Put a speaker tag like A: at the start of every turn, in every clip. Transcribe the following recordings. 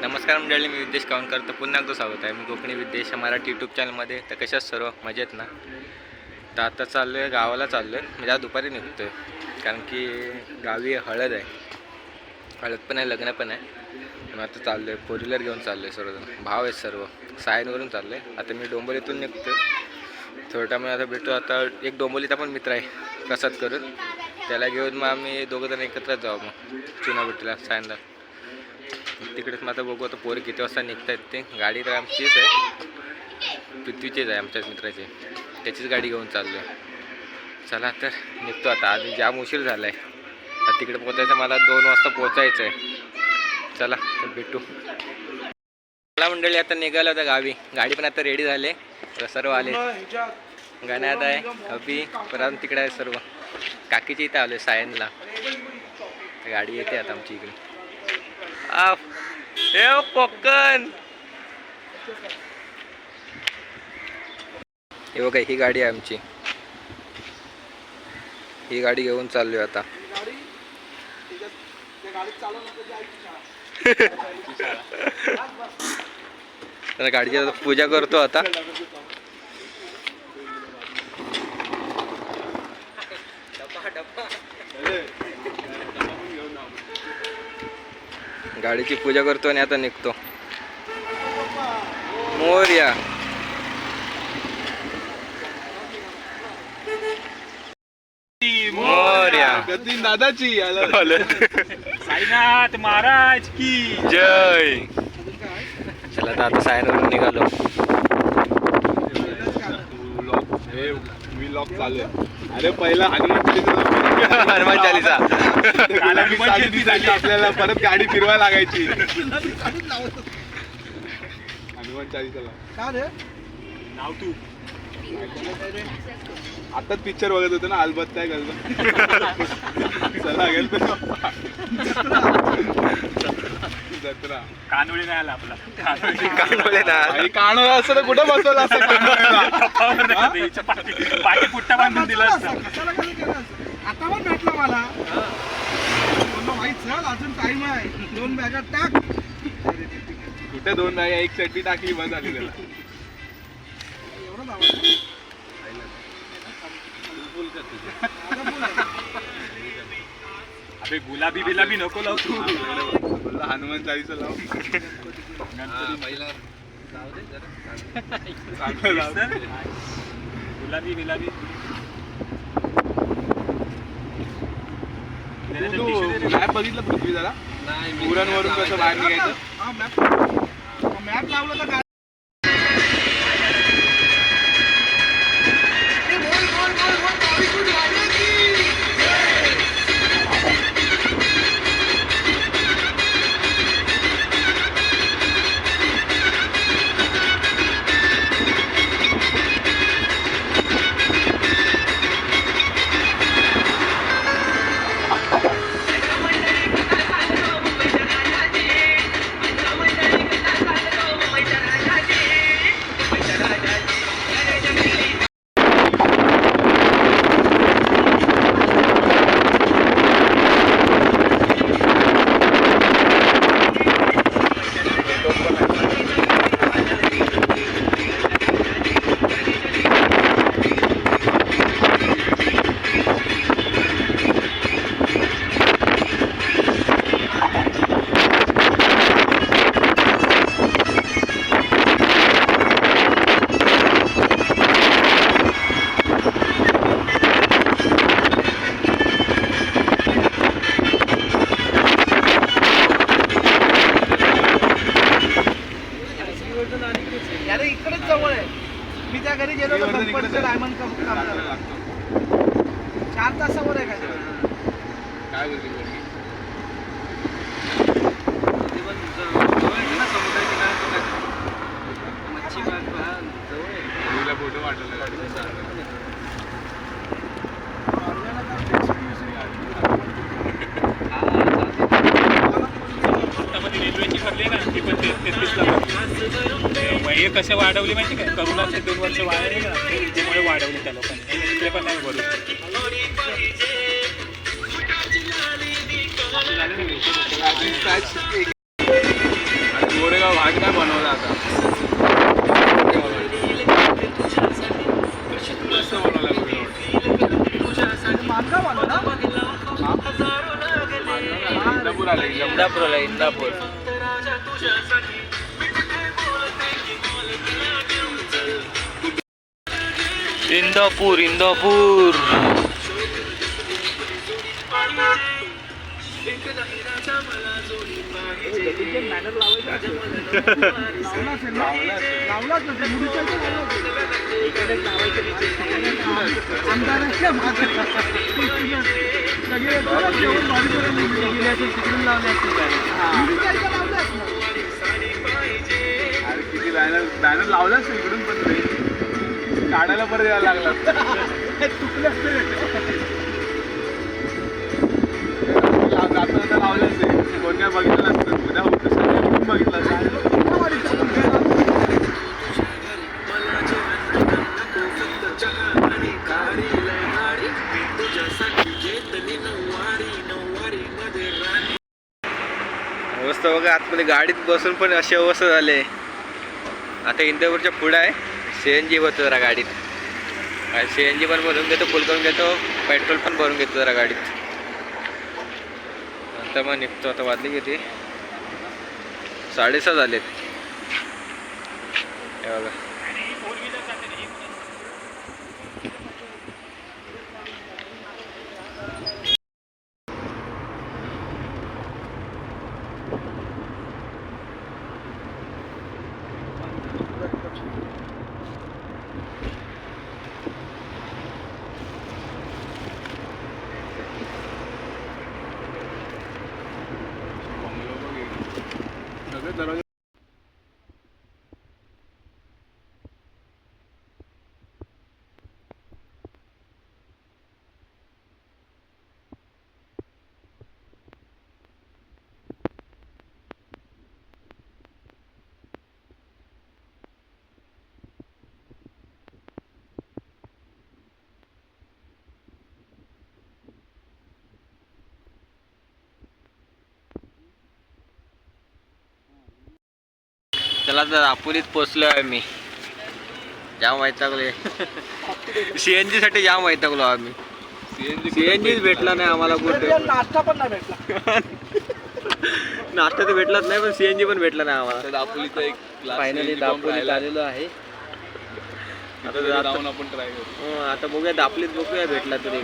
A: नमस्कार मंडळी मी विद्देश कावणकर तर पुन्हा एकदा स्वागत आहे. मी कोकणी विद्येश मराठी यूट्यूब चॅनलमध्ये तर कशाच सर्व मजेत ना? तर आता चाललो आहे गावाला चाललो आहे म्हणजे आज दुपारी निघतो आहे कारण की गावी हळद आहे. हळद पण आहे लग्न पण आहे. मग आता चाललो आहे फोर व्हीलर घेऊन चाललो आहे सर्वजण. भाव आहेत सर्व. सायनवरून चाललो आहे आता मी डोंबोलीतून निघतो थोड्या टायमाने आता भेटतो आता एक डोंबोलीचा पण मित्र आहे प्रसाद करून. त्याला घेऊन मग आम्ही दोघं जण एकत्रच जाऊ मग. चुनाभट्टीला सायनला. तिकडेच माझं आता बघू आता पोरं किती वाजता निघत आहेत ते. गाडी तर आमचीच आहे. पृथ्वीचीच आहे आमच्याच मित्राची. त्याचीच गाडी घेऊन चाललो आहे चला तर निघतो आता. आधी जाम उशीर झाला आहे आता तिकडे पोचायचं मला दोन वाजता पोचायचं आहे. चला तर भेटू. मला मंडळी आता निघालं होतं गावी. गाडी पण आता रेडी झाले. तर सर्व आले. गाण्यात आहे अभि परत तिकडे आहे सर्व. काकीची इथं आलो सायनला. गाडी येते आता आमची इकडे. आफ. ए कोकण. हे बघा ही गाडी आहे आमची. ही गाडी घेऊन चाललोय आता. गाडीची पूजा करतो आता. गाडीची पूजा करतो आणि आता निघतो. मोर्या. मोर्या.
B: दादाची आलं.
C: साईनाथ महाराज की
A: जय. चला तर आता सायनवरून निघालो.
B: मी लॉक चालू आहे. अरे पहिला हनुमान चालीसा.
A: चालीसा
B: आपल्याला परत गाडी फिरवायला लागायची. हनुमान चालीसाला.
C: नाव तू.
B: आताच पिक्चर बघत होतो ना अलबत काय करतो. चला गेल जत्रा.
C: कानोळी नाही आला आपला. कानोळी
A: कानोळे ना
B: आणि कानो असं तर कुठं बसवलं असं
C: पाठी पुट्टा बांधून दिला असता?
D: आता पण भेटला मला. म्हणलं भाई चल अजून टाइम आहे. दोन बॅगा टाक.
B: कुठे दोन नाही एक चड्डी टाकली बंद झाली त्याला.
D: एवढं
C: अबे गुलाबी बिलाबी नको लाव तू.
B: बोलला हनुमान चालीसा लाव. चांगलं लाव.
C: गुलाबी बिलाबी.
B: तू मॅप बघितलं पृथ्वी जरा? उरणवरून कसं बाहेर निघायचं?
D: हा मॅप मॅप लावलं तर
C: वय कसे वाढवली. माहिती काय करोनाचे दोन वर्ष वाया नाही का त्यामुळे वाढवली त्या लोकांनी इकडे पण नाही भरू
B: काय
A: इंदापूर इंदापूर इंदापूर
D: लावला असेल ना? लावलाच नसेल. मुलीच्या इथे लावलाच असेल. आमदाराच्या मागे. सगळे बरं जेवण भारी करून मुलीच्या इथे लावलं असणार.
B: अरे किती बॅनर बॅनर लावलाच इकडून पण काढायला परत यायला लागला.
D: चुकलं
A: अवस्था गाडीत बसून पण अशी अवस्था झाली. आता इंदापूरच्या पुढं आहे. सी एन जी होतं जरा गाडीत. सी एन जी पण भरून घेतो फुल करून घेतो. पेट्रोल पण भरून घेतो जरा गाडीत. नंतर मग निघतो आता वाजली किती? साडेसहा झालेत. हे बघा. चला तर दापोलीत पोचलो आहे मी. जाम सी एन जी साठी जाम वैतागलो आम्ही.
B: सीएनजी
A: सी एन जीच भेटला नाही आम्हाला कुठे.
D: नाश्ता पण नाही भेटला.
A: नाश्ता तर भेटलाच नाही पण सी एन जी पण भेटला नाही आम्हाला.
B: दापोलीचा एक
A: फायनली दापोलीत
B: राहिला.
A: आलेलो आहे.
B: आता
A: आता
B: तिथे
A: जातो.
B: जाऊन आपण ट्राय करू.
A: हं, आता बघूया दापलीत बघूया भेटला तरी.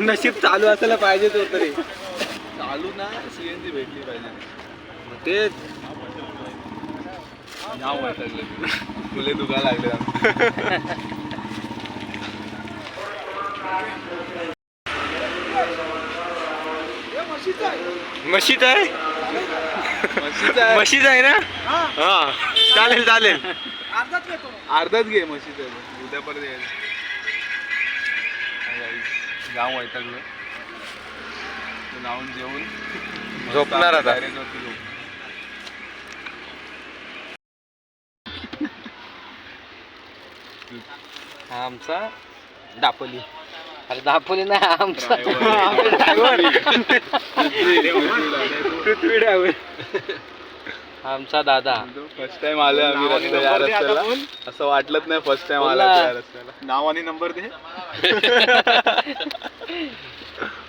A: नशीब चालू असायला पाहिजे तो तरी.
B: चालू ना सीएनजी भेटली पाहिजे.
A: ते
B: जाम वाटलं फुले दुखा लागले.
D: आहे.
A: मशीद आहे?
B: आहे.
A: मशीद आहे ना?
D: हा,
A: हा. चालेल चालेल.
D: अर्धाच घेतो.
B: अर्धाच घे म्हशीचं उद्या परत यायचं. जाम वैतागलं लावून जेवून.
A: झोपणार आता. हा आमचा दापोली. अरे दापोली नाही आमचा
B: Driver.
A: पृथ्वी ड्रायव्हर. आमचा दादा.
B: फर्स्ट टाइम आलोय आम्ही रस्त्या या रस्त्याला. असं वाटलंच नाही फर्स्ट टाइम आला रस्त्याला. नाव आणि नंबर दे.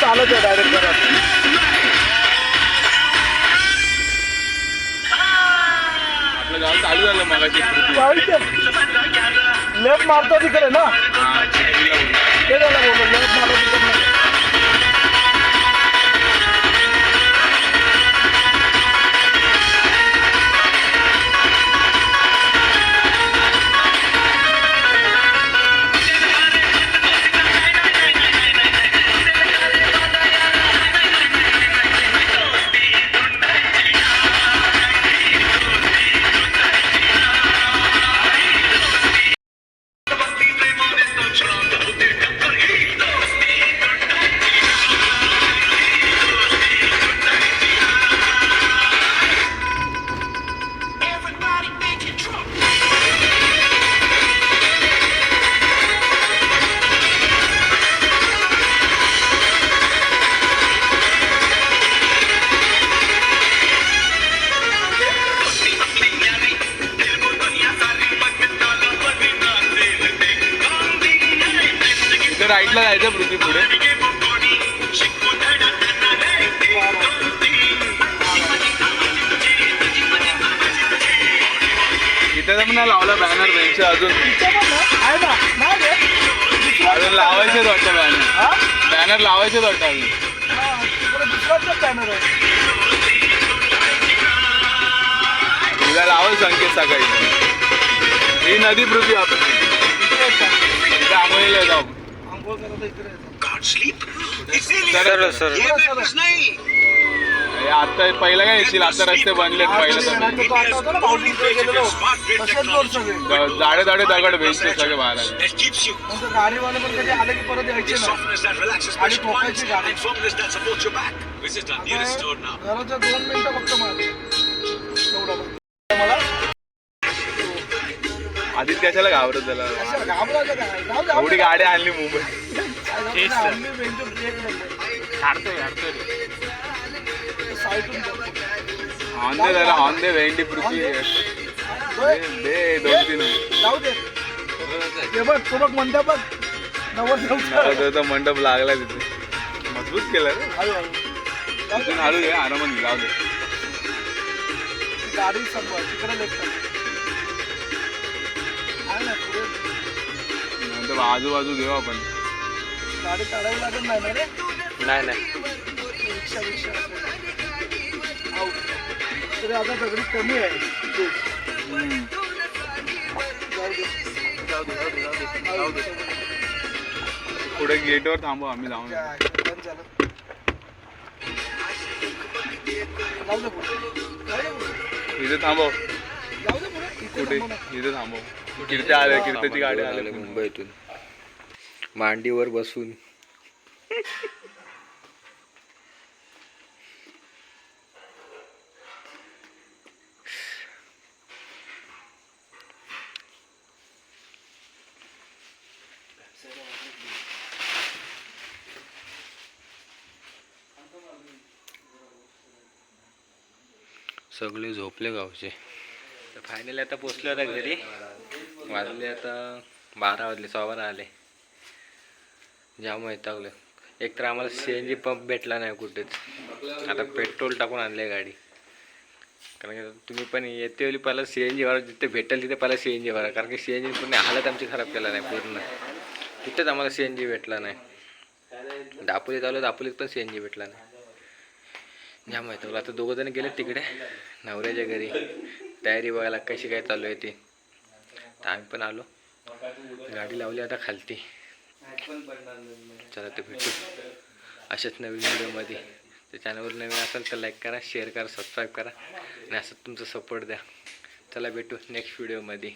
D: चालत आहे डायरेक्ट लेफ्ट मारतो तिकडे ना. ते लेफ्ट मारतो
B: कुठं जायचं पृथ्वी पुढे इथे तर नाही लावला बॅनर बेंच अजून. अजून लावायचेच वाटतं बॅनर बॅनर लावायचेच वाटतं अजून.
D: बॅनर आहे
B: उद्या लावल संकेत सकाळी. ही नदी पृथ्वी आपण.
D: आंघोळ करायला इकडे येतात.
A: सरळ सरळ
B: हे आता पहिलं काय येशील? आता रस्ते बनलेत पहिलं.
D: नाही
B: जाडे जाडे दगड भेटते सगळे बाहेर.
D: गाडीवाले पण कधी आले की परत यायचे आणि ठोकायची गाडी. घराच्या दोन मिनिटं फक्त. मला?
B: आधीच कशाला घाबरत झाला एवढी गाडी आणली मुंबई
C: तेच तर.
D: आम्ही बेंचवर ब्रेक
B: ऑन दे जरा ऑन दे भेंडी पृथ्वी दे दोन तीन
D: जाऊ दे बघ तो बघ मंडप बघ नवर
B: मंडप लागला तिथे मजबूत केलं रे
D: हळू हळू जाऊ दे.
B: तिथून हळू घे आरामात घे, जाऊ दे
D: गाडी तिकडे लेफ्ट आहे ना पुढे
B: नंतर आजूबाजू घेऊ आपण
D: गाडी काढावी लागत नाही ना रे?
A: नाही नाही.
D: Rickshaw rickshaw out. तरी आता दगडी कमी आहे. इथे. जाऊ दे जाऊ दे जाऊ दे जाऊ दे. जाऊ दे
B: पुढे गेटवर थांबू आम्ही जाऊन
D: काय, बंद झालं जाऊ दे पुढे जाऊ दे पुढे.
B: इथे थांबव.
D: जाऊ दे पुढे. इथे
B: कुठे?
D: थांबू नका.
B: इथे थांबव. कीर्ती आले कीर्तीची गाडी आले.
A: मुंबईतून. मांडीवर बसून. सगळे झोपले गावचे. तर फायनली आता पोचले आता घरी. वाजले आता बारा वाजले सव्वा आले. जाम वैतागलं एक तर आम्हाला सी एन जी पंप भेटला नाही कुठेच. आता पेट्रोल टाकून आणले गाडी. कारण की तुम्ही पण येते वेळी पहिला सी एन जी भरा जिथे भेटेल तिथे पहिला सी एन जी भरा कारण की सी एन जी पूर्ण हालत आमची खराब केला नाही पूर्ण. तिथेच आम्हाला सी एन जी भेटला नाही. दापोलीत आलो दापोलीत पण सी एन जी भेटला नाही. जाम वैतागलं आता दोघं जण गेले तिकडे नवऱ्याच्या घरी. तयारी बघायला कशी काय चालू आहे ती. तर आम्ही पण आलो. गाडी लावली आता खालती. चला ते भेटू. अशाच नवीन व्हिडिओमध्ये. ते चॅनलवर नवीन असेल तर लाईक करा शेअर करा सबस्क्राईब करा. आणि असंच तुमचा सपोर्ट द्या. चला भेटू नेक्स्ट व्हिडिओमध्ये